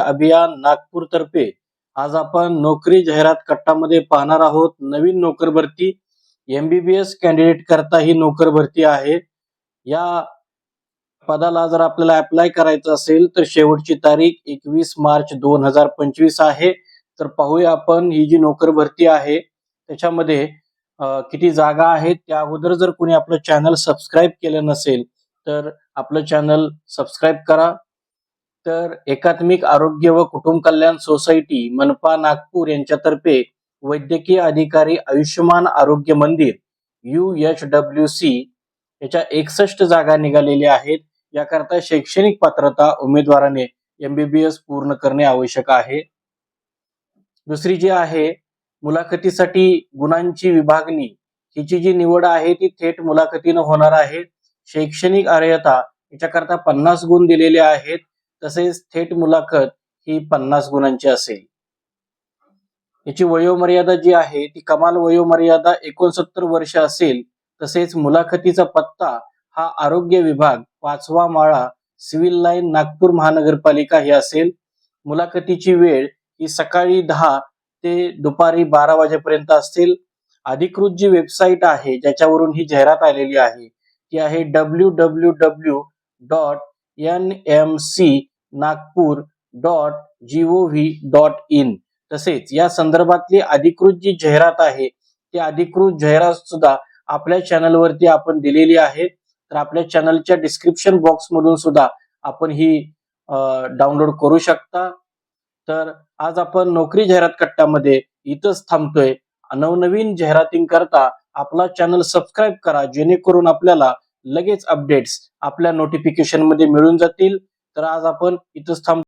अभियान नागपूर तर्फे आज आपण नोकरी जाहिरात कट्टामध्ये पाहणार आहोत. नवीन नोकर भरती. एमबीबीएस कॅन्डिडेट करता ही नोकर भरती आहे. या पदाला जर आपल्याला अप्लाय करायचं असेल तर शेवटची तारीख एकवीस मार्च दोन हजार पंचवीस आहे. तर पाहूया आपण ही जी नोकर भरती आहे त्याच्यामध्ये किती जागा आहेत. त्या अगोदर जर कोणी आपलं चॅनल सबस्क्राईब केलं नसेल तर आपलं चॅनल सबस्क्राईब करा. तर एकात्मिक आरोग्य व कुटुंब कल्याण सोसायटी मनपा नागपूर यांच्यातर्फे वैद्यकीय अधिकारी आयुष्यमान आरोग्य मंदिर यू एच डब्ल्यू सी याच्या एकसष्ट जागा निघालेल्या आहेत. याकरता शैक्षणिक पात्रता उमेदवाराने एमबीबीएस पूर्ण करणे आवश्यक आहे. दुसरी जी आहे मुलाखतीसाठी गुणांची विभागणी. हिची जी निवड आहे ती थेट मुलाखतीनं होणार आहे. शैक्षणिक अर्हता याच्याकरता पन्नास गुण दिलेले आहेत. तसेच थेट मुलाखत ही पन्नास गुणांची असेल. याची वयोमर्यादा जी आहे ती कमाल वयोमर्यादा एकोणसत्तर वर्ष असेल तसेच मुलाखतीचा पत्ता हा आरोग्य विभाग पाचवा माळा सिव्हिल लाईन नागपूर महानगरपालिका ही असेल. मुलाखतीची वेळ ही सकाळी दहा ते दुपारी बारा वाजेपर्यंत असेल. अधिकृत जी वेबसाईट आहे ज्याच्यावरून ही जाहिरात आलेली आहे ती आहे W W W dot N M C Nagpur dot G O V dot in. तसेच या संदर्भातली अधिकृत जी जाहिरात आहे ती अधिकृत जाहिरात सुद्धा आपल्या चॅनलवरती आपण दिलेली आहे. तर आपल्या चॅनलच्या डिस्क्रिप्शन बॉक्स मधून सुद्धा आपण ही डाउनलोड करू शकता. तर आज आपण नोकरी जाहिरात कट्ट्यामध्ये इथंच थांबतोय. नवनवीन जाहिरातींकरता आपला चॅनल सबस्क्राईब करा जेणेकरून आपल्याला लगेच अपडेट्स आपल्या नोटिफिकेशनमध्ये मिळून जातील. तर आज आपण इथंच थांब